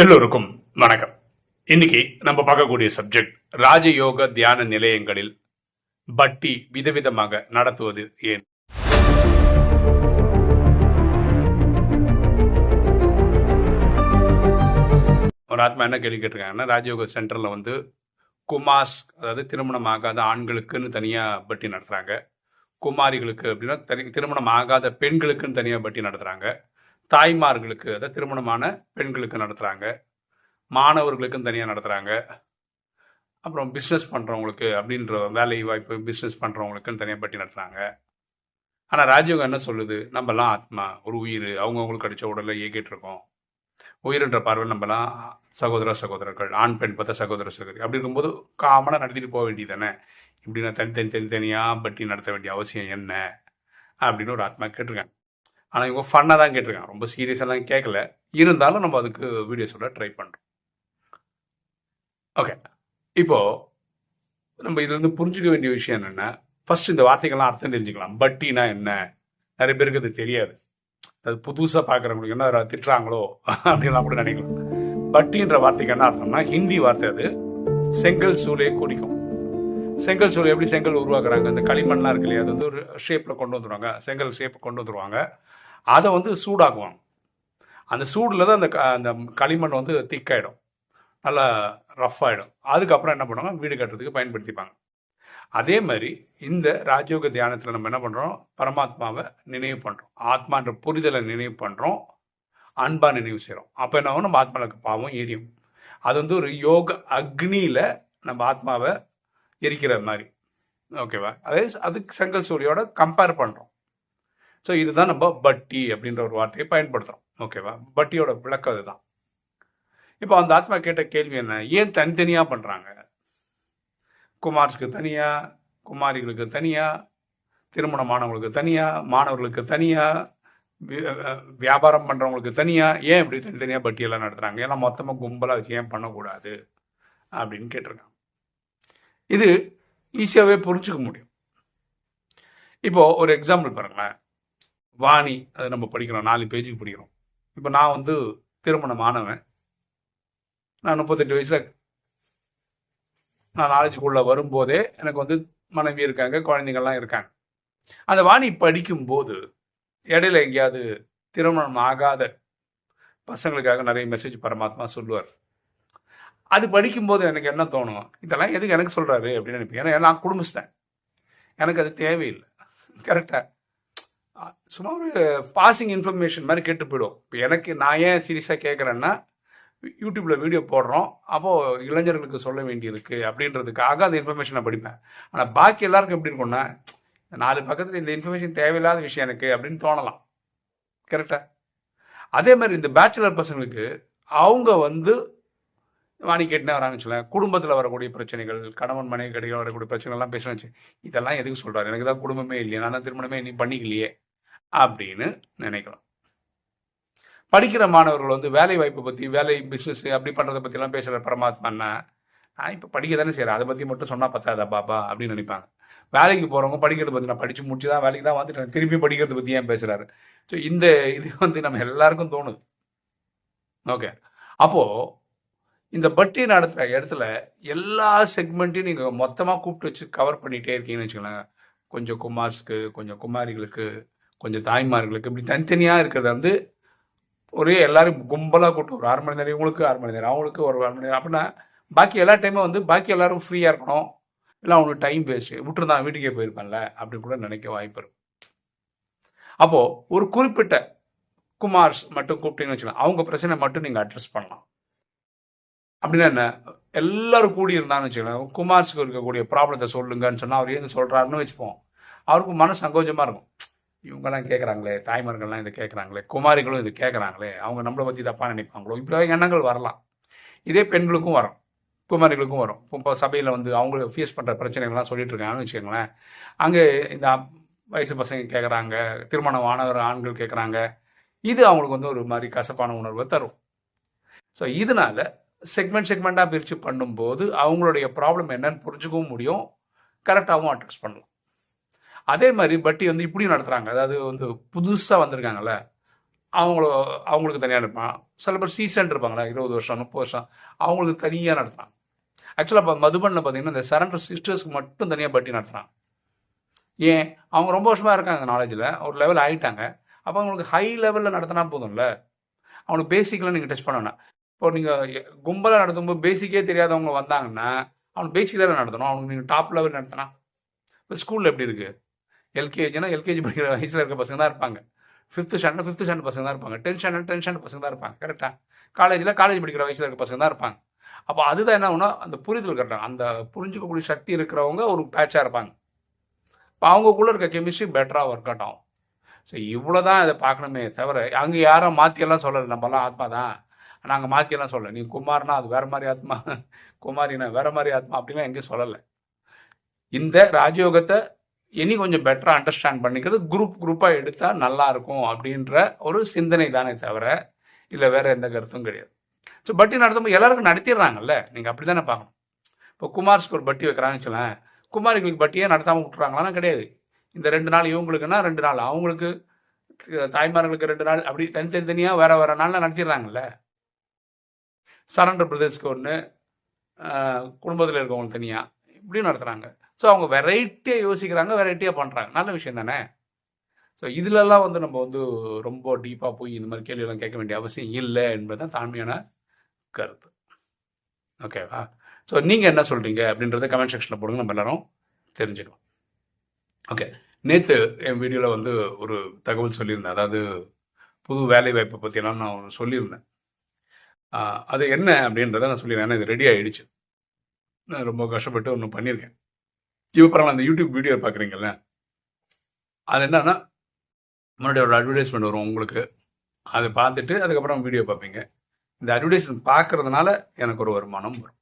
எல்லோருக்கும் வணக்கம். இன்னைக்கு நம்ம பார்க்கக்கூடிய சப்ஜெக்ட் ராஜயோக தியான நிலையங்களில் பட்டி விதவிதமாக நடத்துவது ஏன்? ஒரு ஆத்மா என்ன கேள்வி கேட்டிருக்காங்கன்னா ராஜயோக சென்டர்ல வந்து குமாஸ் அதாவது திருமணம் ஆகாத ஆண்களுக்குன்னு தனியா பட்டி நடத்துறாங்க. குமாரிகளுக்கு அப்படின்னா தனி திருமணம் ஆகாத பெண்களுக்குன்னு தனியா பட்டி நடத்துறாங்க. தாய்மார்களுக்கு அதாவது திருமணமான பெண்களுக்கு நடத்துகிறாங்க மாணவர்களுக்கும் தனியாக நடத்துகிறாங்க அப்புறம் பிஸ்னஸ் பண்ணுறவங்களுக்கு அப்படின்ற வேலை வாய்ப்பு பிஸ்னஸ் பண்ணுறவங்களுக்குன்னு தனியாக பட்டி நடத்துகிறாங்க ஆனால் ராஜயோகம் என்ன சொல்லுது? நம்மலாம் ஆத்மா ஒரு உயிர் அவங்கவுங்களுக்கு கிடைச்ச உடலை இயக்கிட்டு இருக்கோம். உயிர்ன்ற பார்வையில் நம்மலாம் சகோதர சகோதரர்கள் ஆண் பெண் பார்த்தா சகோதர சகோதரி. அப்படி இருக்கும்போது காமனாக நடத்திட்டு போக வேண்டியது தானே இப்படி நான் தனித்தனி தனித்தனியாக பட்டி நடத்த வேண்டிய அவசியம் என்ன? அப்படின்னு ஒரு ஆத்மா கேட்டிருக்காங்க. ஆனால் இவங்க ஃபன்னாக தான் கேட்டிருக்காங்க. ரொம்ப சீரியஸாலாம் கேட்கல இருந்தாலும் நம்ம அதுக்கு வீடியோஸோட ட்ரை பண்ணுறோம் ஓகே இப்போ நம்ம இதுலேருந்து புரிஞ்சுக்க வேண்டிய விஷயம் என்னன்னா ஃபர்ஸ்ட் இந்த வார்த்தைகள்லாம் அர்த்தம் தெரிஞ்சுக்கலாம். பட்டினா என்ன? நிறைய பேருக்கு அது தெரியாது. அது புதுசாக பார்க்குறவங்களுக்கு என்ன திட்டுறாங்களோ அப்படின்லாம் கூட நினைக்கலாம். பட்டின்ற வார்த்தைக்கு என்ன அர்த்தம்னா ஹிந்தி வார்த்தை அது. செங்கல் சூளையை குடிக்கும். செங்கல் சூளை எப்படி செங்கல் உருவாக்குறாங்க? அந்த களிமண்லாம் இருக்கு இல்லையா? அது வந்து ஒரு ஷேப்பில் கொண்டு வந்துருவாங்க. செங்கல் ஷேப் கொண்டு வந்துருவாங்க. அதை வந்து சூடாக்குவாங்க. அந்த சூடில் தான் அந்த க- அந்த களிமண் வந்து திக்காயிடும். நல்லா ரஃப் ஆகிடும் அதுக்கப்புறம் என்ன பண்ணுவாங்க? வீடு கட்டுறதுக்கு பயன்படுத்திப்பாங்க. அதே மாதிரி இந்த ராஜயோக தியானத்தில் நம்ம என்ன பண்ணுறோம் பரமாத்மாவை நினைவு பண்ணுறோம் ஆத்மான்ற புரிதலை நினைவு பண்ணுறோம் அன்பாக நினைவு செய்கிறோம் அப்போ என்ன ஆகும்? நம்ம ஆத்மாவுக்கு பாவம் எரியும். அது வந்து ஒரு யோக அக்னியில் நம்ம ஆத்மாவை எரிக்கிற மாதிரி. ஓகேவா? அதே அதுக்கு செங்கல் சூரியோட கம்பேர் பண்ணுறோம் ஸோ இதுதான் நம்ம பட்டி அப்படின்ற ஒரு வார்த்தையை பயன்படுத்துகிறோம் ஓகேவா? பட்டியோட விளக்கம் அதுதான். இப்போ அந்த ஆத்மா கேட்ட கேள்வி என்ன? ஏன் தனித்தனியாக பண்ணுறாங்க குமார்ஸ்க்கு தனியாக குமாரிகளுக்கு தனியாக திருமணமானவங்களுக்கு தனியாக மாணவர்களுக்கு தனியாக வியாபாரம் பண்ணுறவங்களுக்கு தனியாக ஏன் இப்படி தனித்தனியாக பட்டியெல்லாம் நடத்துகிறாங்க ஏன்னா மொத்தமாக கும்பலாக வச்சு ஏன் பண்ணக்கூடாது? அப்படின்னு கேட்டிருக்காங்க. இது ஈஸியாகவே புரிஞ்சுக்க முடியும். இப்போ ஒரு எக்ஸாம்பிள் பாருங்களேன். வாணி அதை நம்ம படிக்கிறோம். நாலு பேஜுக்கு படிக்கிறோம். இப்போ நான் வந்து திருமணம் ஆனவன் நான் முப்பத்தெட்டு வயசில் நான் நாலேஜுக்குள்ள வரும்போதே எனக்கு வந்து மனைவி இருக்காங்க குழந்தைங்கள்லாம் இருக்காங்க. அந்த வாணி படிக்கும்போது இடையில எங்கேயாவது திருமணம் ஆகாத பசங்களுக்காக நிறைய மெசேஜ் பரமாத்மா சொல்லுவார். அது படிக்கும்போது எனக்கு என்ன தோணும்? இதெல்லாம் எதுக்கு எனக்கு சொல்கிறாரு அப்படின்னு நினைப்பேன். ஏன்னா நான் குடும்பஸ்தன். எனக்கு அது தேவையில்லை. கரெக்டாக சும்மா ஒரு பாசிங் இன்ஃபர்மேஷன் மாதிரி கேட்டு போயிடும். இப்போ எனக்கு நான் ஏன் சீரியஸாக கேட்குறேன்னா யூடியூப்பில் வீடியோ போடுறோம். அப்போது இளைஞர்களுக்கு சொல்ல வேண்டியிருக்கு அப்படின்றதுக்காக அந்த இன்ஃபர்மேஷன் நான் படிப்பேன். ஆனால் பாக்கி எல்லாருக்கும் எப்படி இருக்கும்னா இந்த நாலு பக்கத்தில் இந்த இன்ஃபர்மேஷன் தேவையில்லாத விஷயம் எனக்கு அப்படின்னு தோணலாம். கரெக்டாக அதே மாதிரி இந்த பேச்சுலர் பசங்களுக்கு அவங்க வந்து வாணி கேட்டுனே வராங்கன்னு சொல்ல குடும்பத்தில் வரக்கூடிய பிரச்சனைகள் கணவன் மனைவி கடையில் வரக்கூடிய பிரச்சனைகள்லாம் பேசுறேன் இதெல்லாம் எதுக்கு சொல்கிறார் எனக்கு தான் குடும்பமே இல்லையே. நான் தான் திருமணமே நீ பண்ணிக்கலையே. அப்படின்னு நினைக்கலாம். படிக்கிற மாணவர்கள் வந்து வேலை வாய்ப்பை பற்றி வேலை பிஸ்னஸ் அப்படி பண்ணுறதை பற்றிலாம் பேசுகிற பரமாத்மான்னா நான் இப்போ படிக்க தானே செய்கிறேன் அதை பற்றி மட்டும் சொன்னால் பத்தாதா பாப்பா அப்படின்னு நினைப்பாங்க. வேலைக்கு போகிறவங்க படிக்கிறத பற்றி நான் படித்து முடிச்சு தான் வேலைக்கு தான் வந்துட்டேன் திருப்பி படிக்கிறத பற்றி ஏன் பேசுகிறாரு ஸோ இந்த இது வந்து நம்ம எல்லாருக்கும் தோணுது. ஓகே அப்போது இந்த பட்டி நடத்துகிற இடத்துல எல்லா செக்மெண்ட்டையும் நீங்கள் மொத்தமாக கூப்பிட்டு வச்சு கவர் பண்ணிகிட்டே இருக்கீங்கன்னு வச்சுக்கோங்களேன். கொஞ்சம் குமார்ஸ்க்கு கொஞ்சம் குமாரிகளுக்கு கொஞ்சம் தாய்மார்களுக்கு இப்படி தனித்தனியாக இருக்கிறத வந்து ஒரே எல்லாரும் கும்பலாக கூட்டம். ஒரு அரை மணி நேரம் இவங்களுக்கு அரை மணி நேரம் அவங்களுக்கு ஒரு அரை மணி நேரம். அப்படின்னா பாக்கி எல்லா டைமும் வந்து பாக்கி எல்லாரும் ஃப்ரீயாக இருக்கணும். இல்லை அவனுக்கு டைம் வேஸ்ட் விட்டுருந்தான் வீட்டுக்கே போயிருப்பான்ல அப்படி கூட நினைக்க வாய்ப்பு இருக்கும் அப்போது ஒரு குறிப்பிட்ட குமார்ஸ் மட்டும் கூப்பிட்டீங்கன்னு வச்சுக்கலாம் அவங்க பிரச்சனை மட்டும் நீங்கள் அட்ரஸ் பண்ணலாம். அப்படின்னா என்ன? எல்லாரும் கூடி இருந்தான்னு வச்சுக்கலாம் குமார்ஸுக்கு இருக்கக்கூடிய ப்ராப்ளத்தை சொல்லுங்கன்னு சொன்னால் அவர் ஏன் சொல்கிறாருன்னு வச்சுப்போம். அவருக்கு மன சங்கோஜமாக இருக்கும். இவங்கெல்லாம் கேட்குறாங்களே தாய்மார்கள்லாம் இதை கேட்குறாங்களே குமாரிகளும் இது கேட்குறாங்களே அவங்க நம்மளை பற்றி தப்பாக நினைப்பாங்களோ? இப்படி எண்ணங்கள் வரலாம். இதே பெண்களுக்கும் வரும் குமாரிகளுக்கும் வரும். இப்போ சபையில் வந்து அவங்க ஃபேஸ் பண்ணுற பிரச்சனைகள்லாம் சொல்லிட்டு இருக்காங்கன்னு வச்சுக்கோங்களேன். அங்கே இந்த வயசு பசங்க கேட்குறாங்க திருமணம் ஆனவர் ஆண்கள் கேட்குறாங்க இது அவங்களுக்கு வந்து ஒரு மாதிரி கசப்பான உணர்வை தரும். ஸோ இதனால செக்மெண்ட் செக்மெண்ட்டாக பிரித்து பண்ணும்போது அவங்களுடைய ப்ராப்ளம் என்னன்னு புரிஞ்சுக்கவும் முடியும். கரெக்டாகவும் அட்ரஸ் பண்ணலாம். அதே மாதிரி பட்டி வந்து இப்படியும் நடத்துகிறாங்க அதாவது வந்து புதுசாக வந்திருக்காங்கல்ல. அவங்கள அவங்களுக்கு தனியாக இருப்பான் சில பேர் சீசன் இருப்பாங்களா இருபது வருஷம் முப்பது வருஷம் அவங்களுக்கு தனியாக நடத்துகிறான் ஆக்சுவலாக இப்போ மதுபனில் பார்த்தீங்கன்னா இந்த சரண்டர் சிஸ்டர்ஸ்க்கு மட்டும் தனியாக பட்டி நடத்துகிறான் ஏன்? அவங்க ரொம்ப வருஷமாக இருக்காங்க அந்த நாலேஜில் ஒரு லெவல் ஆகிட்டாங்க அப்போ அவங்களுக்கு ஹை லெவலில் நடத்தினா போதும்ல. அவங்களுக்கு பேசிக்கெலாம் நீங்கள் டச் பண்ணணும் இப்போ நீங்கள் கும்பலாக நடத்தும்போது பேசிக்கே தெரியாதவங்க வந்தாங்கன்னா அவனுக்கு பேசிக் தானே நடத்தணும். அவனுக்கு நீங்கள் டாப் லெவல் நடத்தினா. இப்போ ஸ்கூலில் எப்படி இருக்குது எல்கேஜினா எல்கேஜி படிக்கிற வயசில் இருக்கிற பசங்க தான் இருப்பாங்க. ஃபிஃப்த் ஸ்டாண்டர்ட் ஃபிஃப்த் ஸ்டாண்டர்ட் பசங்க தான் இருப்பாங்க. டென்த் ஸ்டாண்டர்ட் டென்த் ஸ்டாண்டர்ட் பசங்க தான் இருப்பாங்க. கரெக்டாக காலேஜில் காலேஜ் படிக்கிற வயசில் இருக்க பசங்க தான் இருப்பாங்க. அப்போ அதுதான் என்ன ஆகும்னா அந்த புரிதல் கரெக்டாக அந்த புரிஞ்சுக்கக்கூடிய சக்தி இருக்கிறவங்க ஒரு பேட்சாக இருப்பாங்க. இப்போ அவங்கக்குள்ளே இருக்க கெமிஸ்ட்ரி பெட்டராக ஒர்க் அவுட் ஆகும். ஸோ இவ்வளோ தான் இதை பார்க்கணுமே தவிர அங்கே யாரும் மாற்றியெல்லாம் சொல்லலை. நம்மலாம் ஆத்மா தான். நாங்கள் மாற்றியெல்லாம் சொல்லலை. நீ குமார்னா அது வேறு மாதிரி ஆத்மா. குமாரினா வேறு மாதிரி ஆத்மா அப்படிலாம் எங்கேயும் சொல்லலை. இந்த ராஜயோகத்தை இனி கொஞ்சம் பெட்டராக அண்டர்ஸ்டாண்ட் பண்ணிக்கிறது குரூப் குரூப்பாக எடுத்தால் நல்லா இருக்கும் அப்படின்ற ஒரு சிந்தனை தானே தவிர இல்லை வேற எந்த கருத்தும் கிடையாது. ஸோ பட்டி நடத்தும்போது எல்லாருக்கும் நடத்திடுறாங்கல்ல? நீங்கள் அப்படி தானே பார்க்கணும். இப்போ குமார்ஸ்க்கு ஒரு பட்டி வைக்கிறாங்கன்னு சொல்லேன் குமாரிகளுக்கு பட்டியே நடத்தாமல் விட்டுறாங்களான்னா கிடையாது. இந்த ரெண்டு நாள் இவங்களுக்குன்னா ரெண்டு நாள் அவங்களுக்கு தாய்மார்களுக்கு ரெண்டு நாள் அப்படி தனித்தனி தனியாக வேற வேற நாளில் நடத்திடுறாங்கல்ல? சரண்டர் பிரதேஷ்க்கு ஒன்று குடும்பத்தில் இருக்கவங்களுக்கு தனியாக இப்படியும் நடத்துகிறாங்க ஸோ அவங்க வெரைட்டியாக யோசிக்கிறாங்க வெரைட்டியாக பண்ணுறாங்க நல்ல விஷயம் தானே? ஸோ இதிலெல்லாம் வந்து நம்ம வந்து ரொம்ப டீப்பாக போய் இந்த மாதிரி கேள்வியெல்லாம் கேட்க வேண்டிய அவசியம் இல்லை என்பது தான் தாழ்மையான கருத்து. ஓகேவா ஸோ நீங்கள் என்ன சொல்கிறீங்க அப்படின்றத கமெண்ட் செக்ஷனில் போடுங்க. நம்ம எல்லாரும் தெரிஞ்சுக்கலாம். ஓகே நேற்று என் வீடியோவில் வந்து ஒரு தகவல் சொல்லியிருந்தேன். அதாவது புது வேலை வாய்ப்பை பற்றியெல்லாம் நான் சொல்லியிருந்தேன். அது என்ன அப்படின்றத நான் சொல்லியிருந்தேன். ஏன்னா இது ரெடி ஆகிடுச்சு நான் ரொம்ப கஷ்டப்பட்டு ஒன்று பண்ணியிருக்கேன். இப்போ பரவாயில்ல அந்த யூடியூப் வீடியோ பார்க்குறீங்கல்ல அது என்னன்னா முன்னாடி ஒரு அட்வர்டைஸ்மெண்ட் வரும் உங்களுக்கு. அதை பார்த்துட்டு அதுக்கப்புறம் வீடியோ பார்ப்பீங்க. இந்த அட்வர்டைஸ்மெண்ட் பார்க்கறதுனால எனக்கு ஒரு வருமானம் வரும்.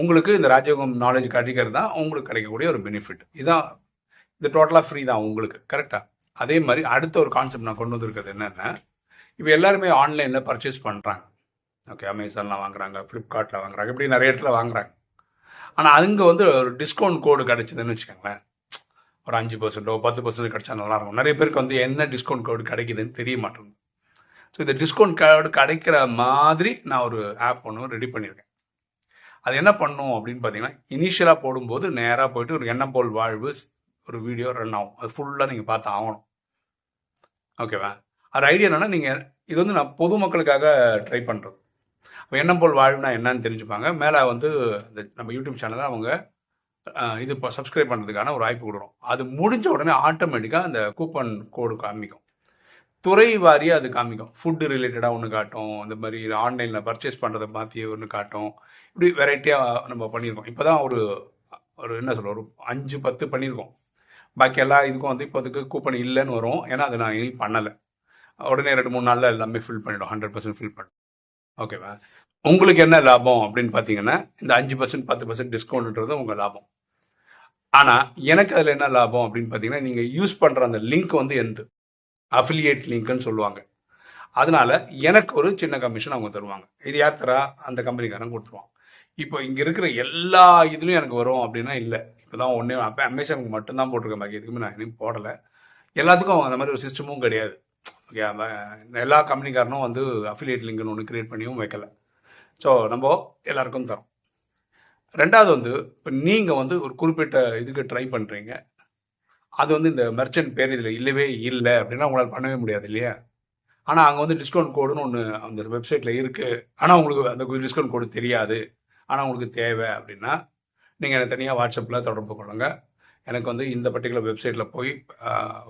உங்களுக்கு இந்த ராஜயோகம் நாலேஜ் கிடைக்கிறது? தான் உங்களுக்கு கிடைக்கக்கூடிய ஒரு பெனிஃபிட் இதான் இது டோட்டலாக ஃப்ரீ தான் உங்களுக்கு கரெக்டாக அதே மாதிரி அடுத்த ஒரு கான்செப்ட் நான் கொண்டு வந்திருக்கிறது என்னென்னா இப்போ எல்லாருமே ஆன்லைனில் பர்ச்சேஸ் பண்ணுறாங்க ஓகே அமேசானில் வாங்குறாங்க ஃப்ளிப்கார்ட்டில் வாங்குறாங்க இப்படி நிறைய இடத்துல வாங்குறாங்க. ஆனால் அங்கே வந்து ஒரு டிஸ்கவுண்ட் கோடு கிடைச்சதுன்னு வச்சுக்கோங்களேன். ஒரு அஞ்சு பர்சன்டோ பத்து பர்சன்ட் கிடைச்சா நல்லாயிருக்கும் நிறைய பேருக்கு வந்து என்ன டிஸ்கவுண்ட் கோடு கிடைக்குதுன்னு தெரிய மாட்டேங்குது. ஸோ இந்த டிஸ்கவுண்ட் கோடு கிடைக்கிற மாதிரி நான் ஒரு ஆப் ஒன்று ரெடி பண்ணியிருக்கேன். அது என்ன பண்ணும் அப்படின்னு பார்த்தீங்கன்னா இனிஷியலாக போடும்போது நேராக போயிட்டு ஒரு எண்ணம் போல் வாழ்வு ஒரு வீடியோ ரன் ஆகும். அது ஃபுல்லாக நீங்கள் பார்த்து ஆகணும். ஓகேவா அது ஐடியா என்னன்னா நீங்கள் இது வந்து நான் பொதுமக்களுக்காக ட்ரை பண்ணுறது இப்போ எண்ணம் போல் வாழ்வுனா என்னன்னு தெரிஞ்சுப்பாங்க. மேலே வந்து இந்த நம்ம யூடியூப் சேனலை அவங்க இது இப்போ சப்ஸ்கிரைப் பண்ணுறதுக்கான ஒரு வாய்ப்பு கொடுக்குறோம் அது முடிஞ்ச உடனே ஆட்டோமேட்டிக்காக அந்த கூப்பன் கோடு காமிக்கும். துறை வாரியாக அது காமிக்கும். ஃபுட்டு ரிலேட்டடாக ஒன்று காட்டும். இந்த மாதிரி ஆன்லைனில் பர்ச்சேஸ் பண்ணுறதை மாற்றி ஒன்று காட்டும். இப்படி வெரைட்டியாக நம்ம பண்ணியிருக்கோம். இப்போ தான் ஒரு ஒரு என்ன சொல்ல ஒரு அஞ்சு பத்து பண்ணியிருக்கோம். பாக்கி எல்லா இதுக்கும் வந்து இப்போதுக்கு கூப்பன் இல்லைன்னு வரும். ஏன்னா அதை நான் இனி பண்ணலை. உடனே ரெண்டு மூணு நாளில் எல்லாமே ஃபில் பண்ணிடும். ஹண்ட்ரட் பர்சன்ட் ஃபில் பண்ணும் ஓகேவா உங்களுக்கு என்ன லாபம் அப்படின்னு பார்த்தீங்கன்னா இந்த அஞ்சு பர்சன்ட் பத்து பர்சன்ட் டிஸ்கவுண்ட்ன்றது உங்கள் லாபம். ஆனால் எனக்கு அதில் என்ன லாபம் அப்படின்னு பார்த்தீங்கன்னா நீங்கள் யூஸ் பண்ணுற அந்த லிங்க் வந்து எந்த அஃபிலியேட் லிங்க்னு சொல்லுவாங்க. அதனால எனக்கு ஒரு சின்ன கமிஷன் அவங்க தருவாங்க. இது யார் தரா? அந்த கம்பெனிக்காரன் கொடுத்துருவான். இப்போ இங்கே இருக்கிற எல்லா இதுலையும் எனக்கு வரும் அப்படின்னா இல்லை. இப்போ தான் ஒன்றே அப்போ அமேசானுக்கு மட்டும்தான் போட்டிருக்கேன். பாக்கி எதுக்குமே நான் எதுவும் போடலை. எல்லாத்துக்கும் அந்த மாதிரி ஒரு சிஸ்டமும் கிடையாது. ஓகே எல்லா கம்பெனிக்காரனும் வந்து அஃபிலியேட் லிங்க்னு ஒன்று கிரியேட் பண்ணியும் வைக்கல. ஸோ நம்ம எல்லாருக்கும் தரோம். ரெண்டாவது வந்து இப்போ நீங்கள் வந்து ஒரு குறிப்பிட்ட இதுக்கு ட்ரை பண்ணுறீங்க அது வந்து இந்த மெர்ச்சன்ட் பேர் இதில் இல்லவே இல்லை அப்படின்னா உங்களால் பண்ணவே முடியாது இல்லையா? ஆனால் அங்கே வந்து டிஸ்கவுண்ட் கோடுன்னு ஒன்று அந்த வெப்சைட்டில் இருக்குது ஆனால் உங்களுக்கு அந்த டிஸ்கவுண்ட் கோடு தெரியாது. ஆனால் உங்களுக்கு தேவை அப்படின்னா நீங்கள் எனக்கு தனியாக வாட்ஸ்அப்பில் தொடர்பு கொள்ளுங்கள் எனக்கு வந்து இந்த பர்டிகுலர் வெப்சைட்டில் போய்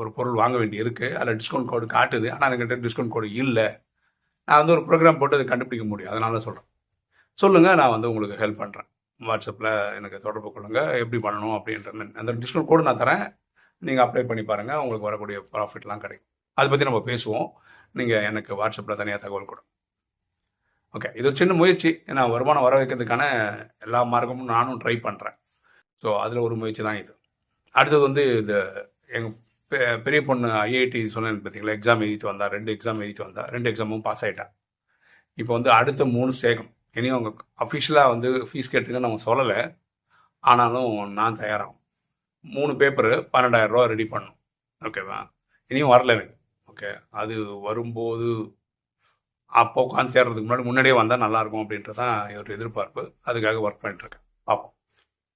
ஒரு பொருள் வாங்க வேண்டி இருக்குது அதில் டிஸ்கவுண்ட் கோடு காட்டுது. ஆனால் என்கிட்ட டிஸ்கவுண்ட் கோடு இல்லை. நான் வந்து ஒரு ப்ரோக்ராம் போட்டு அதை கண்டுபிடிக்க முடியும். அதனால சொல்கிறேன் சொல்லுங்கள் நான் வந்து உங்களுக்கு ஹெல்ப் பண்ணுறேன் வாட்ஸ்அப்பில் எனக்கு தொடர்பு கொள்ளுங்கள் எப்படி பண்ணணும் அப்படின்ற அந்த டிஸ்கவுண்ட் கோடு நான் தரேன். நீங்கள் அப்ளை பண்ணி பாருங்கள் உங்களுக்கு வரக்கூடிய ப்ராஃபிட்லாம் கிடைக்கும். அதை பற்றி நம்ம பேசுவோம். நீங்கள் எனக்கு வாட்ஸ்அப்பில் தனியாக தகவல் கொடுங்க ஓகே இது ஒரு சின்ன முயற்சி. நான் வருமானம் வர வைக்கிறதுக்கான எல்லா மார்க்கமும் நானும் ட்ரை பண்ணுறேன் ஸோ அதில் ஒரு முயற்சி தான் இது. அடுத்தது வந்து இந்த எங்கள் பெரிய பொண்ணு ஐஐடி சொன்னேன் பார்த்தீங்களா எக்ஸாம் எழுதிட்டு வந்தா ரெண்டு எக்ஸாம் எழுதிட்டு வந்தா ரெண்டு எக்ஸாமும் பாஸ் ஆகிட்டா இப்போ வந்து அடுத்த மூணு சேகம் இனியும் அவங்க அஃபிஷியலாக வந்து ஃபீஸ் கேட்டுங்கன்னு அவங்க சொல்லலை. ஆனாலும் நான் தயாராகும் மூணு பேப்பரு பன்னெண்டாயிரம் ரூபா ரெடி பண்ணும் ஓகேவா இனியும் வரல எனக்கு. ஓகே அது வரும்போது அப்போ உட்காந்து சேர்றதுக்கு முன்னாடி முன்னாடியே வந்தால் நல்லாயிருக்கும் அப்படின்றது தான் ஒரு எதிர்பார்ப்பு. அதுக்காக ஒர்க் பண்ணிட்டுருக்கேன் பார்ப்போம்